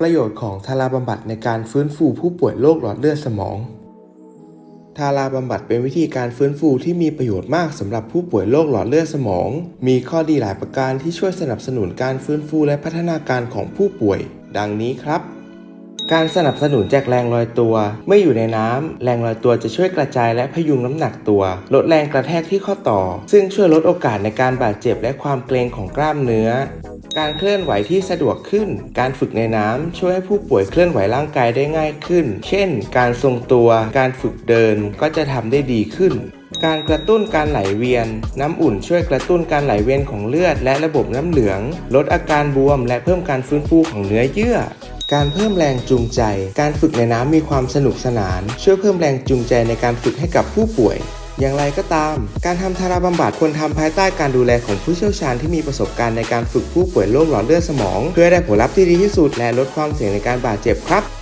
ประโยชน์ของทาราบำบัดในการฟื้นฟูผู้ป่วยโรคหลอดเลือดสมอง ทาราบำบัดเป็นวิธีการฟื้นฟูที่มีประโยชน์มากสำหรับผู้ป่วยโรคหลอดเลือดสมอง มีข้อดีหลายประการที่ช่วยสนับสนุนการฟื้นฟูและพัฒนาการของผู้ป่วย ดังนี้ครับ การสนับสนุนจากแรงลอยตัว เมื่ออยู่ในน้ำแรงลอยตัวจะช่วยกระจายและพยุงน้ำหนักตัว ลดแรงกระแทกที่ข้อต่อ ซึ่งช่วยลดโอกาสในการบาดเจ็บและความเกร็งของกล้ามเนื้อ การเคลื่อนไหวที่สะดวกขึ้น การฝึกในน้ำช่วยให้ผู้ป่วยเคลื่อนไหวร่างกายได้ง่ายขึ้น เช่น การทรงตัว การฝึกเดินก็จะทำได้ดีขึ้นการกระตุ้นการไหลเวียน น้ำอุ่นช่วยกระตุ้นการไหลเวียนของเลือด และระบบน้ำเหลือง ลดอาการบวม และเพิ่มการฟื้นฟูของเนื้อเยื่อ การเพิ่มแรงจูงใจ การฝึกในน้ำมีความสนุกสนาน ช่วยเพิ่มแรงจูงใจในการฝึกให้กับผู้ป่วย อย่างไรก็ตาม การทำทาราบำบัดควรทำภายใต้การดูแลของผู้เชี่ยวชาญที่มีประสบการณ์ในการฝึกผู้ป่วยโรคหลอดเลือดสมอง เพื่อได้ผลลัพธ์ที่ดีที่สุดและลดความเสี่ยงในการบาดเจ็บครับ